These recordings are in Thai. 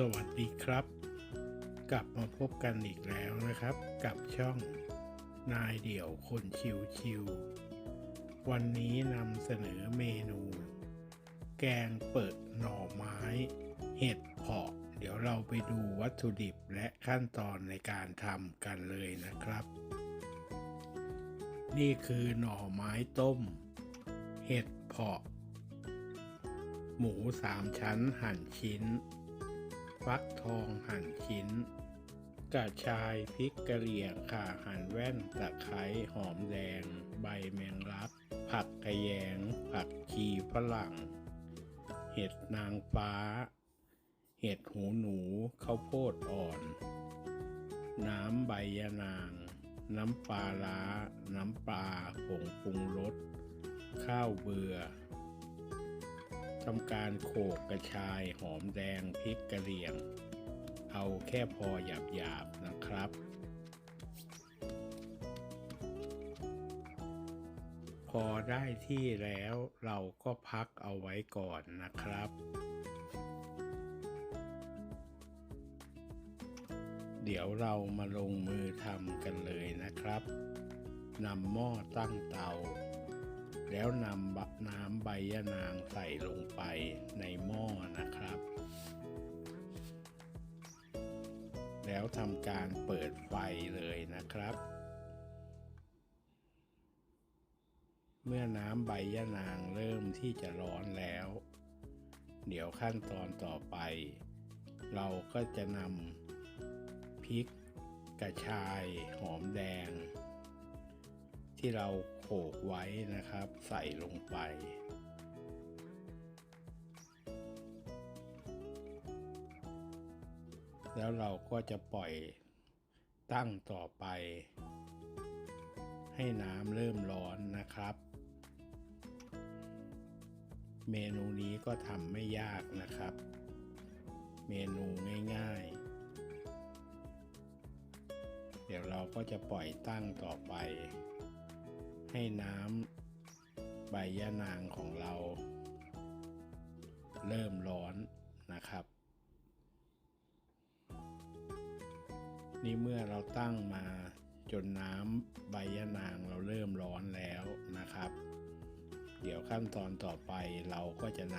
สวัสดีครับ กลับมาพบกันอีกแล้วนะครับ กับช่องนายเดี่ยวคนชิวชิววันนี้นำเสนอเมนู แกงเปิดหน่อไม้ เห็ดเผาะ เดี๋ยวเราไปดูวัตถุดิบและขั้นตอนในการทำกันเลยนะครับ นี่คือหน่อไม้ต้ม เห็ดเผาะ หมูสามชั้นหั่นชิ้น ฟักทองหั่นชิ้น กระชายพริกกระเหรี่ยงข่าหั่นแว่นตะไคร้หอมแดง ใบแมงลัก ผักกระแยง ผักชีฝรั่ง เห็ดนางฟ้า เห็ดหูหนูข้าวโพดอ่อน น้ำใบยะนาง น้ำปลาร้า น้ำปลาผงปรุงรสข้าวเบื่อ ทำการโขกกระชายหอมแดงพริกกระเหรี่ยง เอาแค่พอหยาบๆนะครับ พอได้ที่แล้วเราก็พักเอาไว้ก่อนนะครับ เดี๋ยวเรามาลงมือทำกันเลยนะครับนำหม้อตั้งเตา แล้วนำบะน้ำใบยะนางใส่ลงไปในหม้อนะครับ แล้วทำการเปิดไฟเลยนะครับ เมื่อน้ำใบยะนางเริ่มที่จะร้อนแล้ว เดี๋ยวขั้นตอนต่อไป เราก็จะนำพริก กระชาย หอมแดง ที่เราโขกไว้นะครับ ใส่ลงไป แล้วเราก็จะปล่อยตั้งต่อไป ให้น้ำเริ่มร้อนนะครับ เมนูนี้ก็ทำไม่ยากนะครับ เมนูง่ายๆเดี๋ยวเราก็จะปล่อยตั้งต่อไป ให้น้ำใบยะนางของเรา เริ่มร้อนนะครับ นี่เมื่อเราตั้งมาจนน้ำใบยะนางเราเริ่มร้อนแล้วนะครับ เดี๋ยวขั้นตอนต่อไปเราก็จะน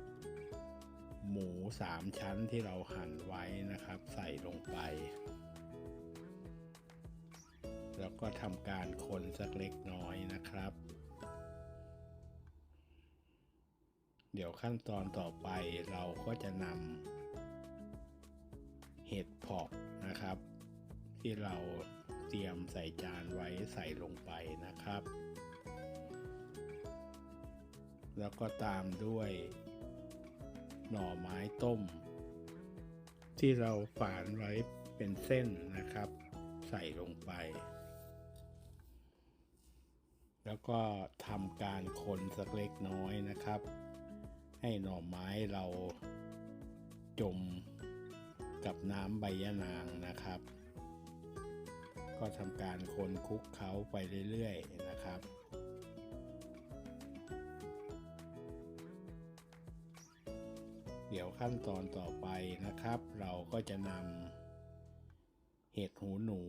ำหมูสามชั้นที่เราหั่นไว้นะครับ ใส่ลงไป แล้วก็ทำการคนสักเล็กน้อยนะครับ เดี๋ยวขั้นตอนต่อไปเราก็จะนำเห็ดเผาะนะครับ ที่เราเตรียมใส่จานไว้ใส่ลงไปนะครับ แล้วก็ตามด้วยหน่อไม้ต้ม ที่เราฝานไว้เป็นเส้นนะครับ ใส่ลงไป แล้วก็ทำการคนสักเล็กน้อยนะครับ ให้หน่อไม้เราจมกับน้ำใบยะนางนะครับ ก็ทำการคนคุกเคล้าไปเรื่อยๆนะครับเดี๋ยวขั้นตอนต่อไปนะครับ เราก็จะนำเห็ดหูหนู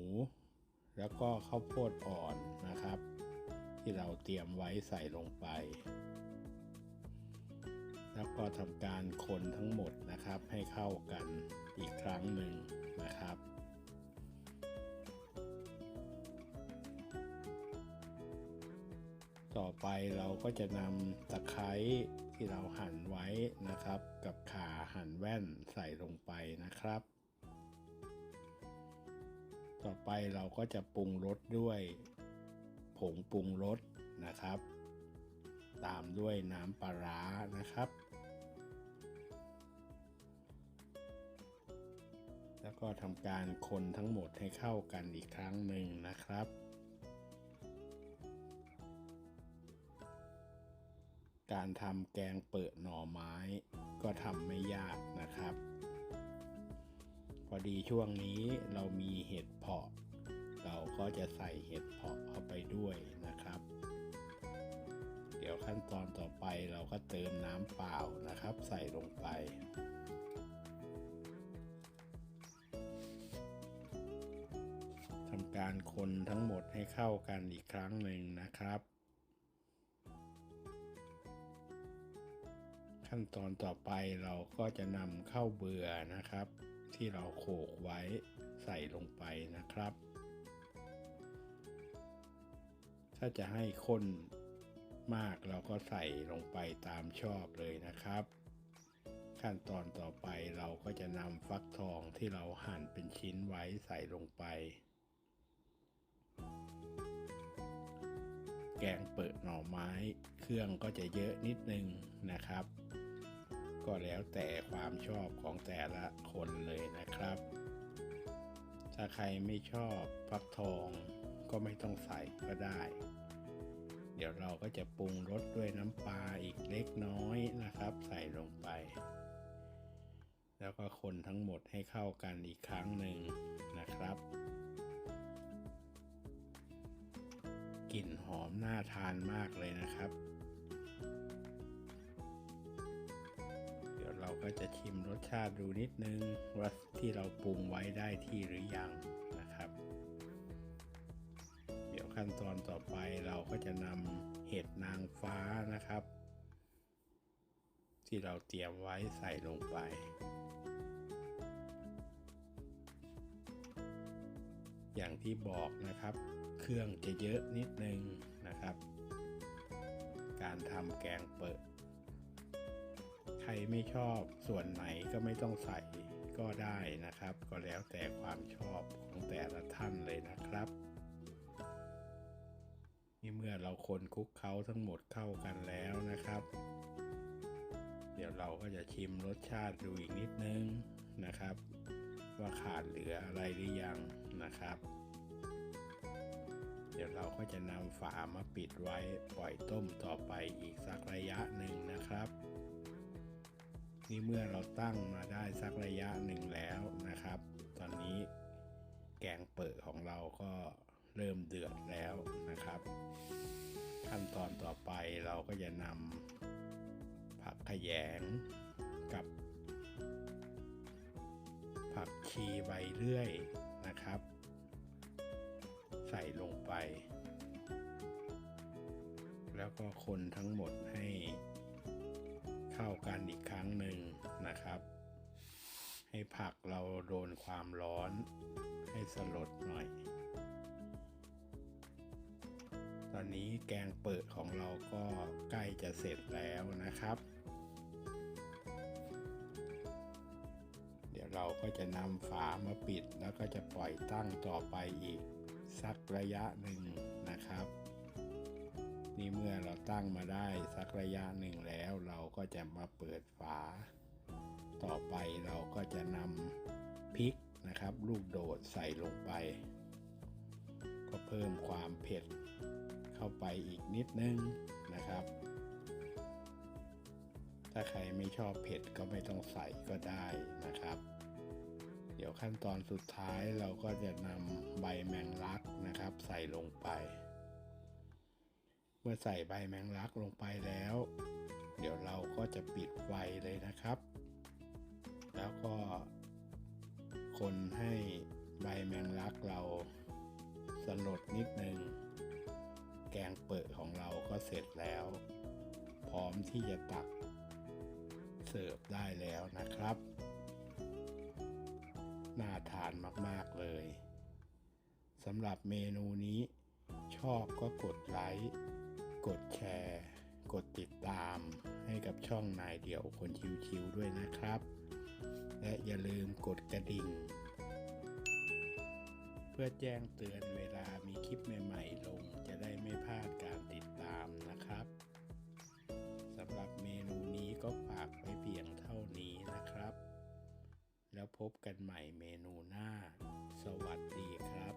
แล้วก็ข้าวโพดอ่อนนะครับ ที่เราเตรียมไว้ใส่ลงไป แล้วก็ทำการคนทั้งหมดนะครับให้เข้ากันอีกครั้งหนึ่งนะครับต่อไปเราก็จะนำตะไคร้ที่เราหั่นไว้นะครับ กับขาหั่นแว่นใส่ลงไปนะครับ ต่อไปเราก็จะปรุงรสด้วย ผงปรุงรสนะครับ ตามด้วยน้ำปลาร้านะครับ แล้วก็ทำการคนทั้งหมดให้เข้ากันอีกครั้งหนึ่งนะครับการทำแกงเปิดหน่อไม้ ก็ทำไม่ยากนะครับ พอดีช่วงนี้เรามีเห็ดเพาะ เราก็จะใส่เห็ดเพาะเข้าไปด้วยนะครับ เดี๋ยวขั้นตอนต่อไปเราก็เติมน้ำเปล่านะครับ ใส่ลงไป ทำการคนทั้งหมดให้เข้ากันอีกครั้งหนึ่งนะครับขั้นตอนต่อไปเราก็จะนำข้าวเบื่อนะครับ ที่เราโขกไว้ใส่ลงไปนะครับ ถ้าจะให้ข้นมากเราก็ใส่ลงไปตามชอบเลยนะครับ ขั้นตอนต่อไปเราก็จะนำฟักทองที่เราหั่นเป็นชิ้นไว้ใส่ลงไป แกงเปิดหน่อไม้ เครื่องก็จะเยอะนิดนึงนะครับ ก็แล้วแต่ความชอบของแต่ละคนเลยนะครับ ถ้าใครไม่ชอบฟักทอง ก็ไม่ต้องใส่ก็ได้ เดี๋ยวเราก็จะปรุงรสด้วยน้ำปลาอีกเล็กน้อยนะครับ ใส่ลงไป แล้วก็คนทั้งหมดให้เข้ากันอีกครั้งหนึ่งนะครับกลิ่นหอมน่าทานมากเลยนะครับ เดี๋ยวเราก็จะชิมรสชาติดูนิดนึงว่าที่เราปรุงไว้ได้ที่หรือยังนะครับ ขั้นตอนต่อไปเราก็จะนำเห็ดนางฟ้านะครับ ที่เราเตรียมไว้ใส่ลงไป อย่างที่บอกนะครับ เครื่องจะเยอะนิดนึงนะครับ การทำแกงเปิด ใครไม่ชอบส่วนไหนก็ไม่ต้องใส่ก็ได้นะครับ ก็แล้วแต่ความชอบของแต่ละท่านเลยนะครับ นี่เมื่อเราคนคุกเคล้าทั้งหมดเข้ากันแล้วนะครับ เดี๋ยวเราก็จะชิมรสชาติดูอีกนิดนึงนะครับ ว่าขาดเหลืออะไรหรือยังนะครับ เดี๋ยวเราก็จะนำฝามาปิดไว้ปล่อยต้มต่อไปอีกสักระยะหนึ่งนะครับ นี่เมื่อเราตั้งมาได้สักระยะหนึ่งแล้วนะครับ ตอนนี้แกงเปิดของเราก็ เริ่มเดือดแล้วนะครับ ขั้นตอนต่อไปเราก็จะนำผักขยงกับ ผักชีใบเลื่อยนะครับ ใส่ลงไป แล้วก็คนทั้งหมดให้เข้ากันอีกครั้งหนึ่งนะครับให้ผักเราโดนความร้อนให้สลดหน่อย อนนี้แกงเปิดของเราก็ใกล้จะเสร็จแล้วนะครับ เดี๋ยวเราก็จะนำฝามาปิดแล้วก็จะปล่อยตั้งต่อไปอีกสักระยะหนึ่งนะครับ นี่เมื่อเราตั้งมาได้สักระยะหนึ่งแล้ว เราก็จะมาเปิดฝา ต่อไปเราก็จะนำพริกนะครับ ลูกโดดใส่ลงไป ก็เพิ่มความเผ็ด เข้าไปอีกนิดนึงนะครับ ถ้าใครไม่ชอบเผ็ดก็ไม่ต้องใส่ก็ได้นะครับ เดี๋ยวขั้นตอนสุดท้ายเราก็จะนำใบแมงลักนะครับ ใส่ลงไป เมื่อใส่ใบแมงลักลงไปแล้ว เดี๋ยวเราก็จะปิดไฟเลยนะครับ แล้วก็คนให้ใบแมงลักเราสลดนิดนึง แกงเปิดของเราก็เสร็จแล้ว พร้อมที่จะตัก เสิร์ฟได้แล้วนะครับ น่าทานมากๆเลยสำหรับเมนูนี้ ชอบก็กดไลค์กดแชร์ กดติดตามให้กับช่องนายเดี่ยวคนชิวๆด้วยนะครับ และอย่าลืมกดกระดิ่ง พื่อแจ้งเตือนเวลามีคลิปใหม่ๆลง จะได้ไม่พลาดการติดตามนะครับสำหรับเมนูนี้ก็ฝากไว้เพียงเท่านี้นะครับ แล้วพบกันใหม่เมนูหน้า สวัสดีครับ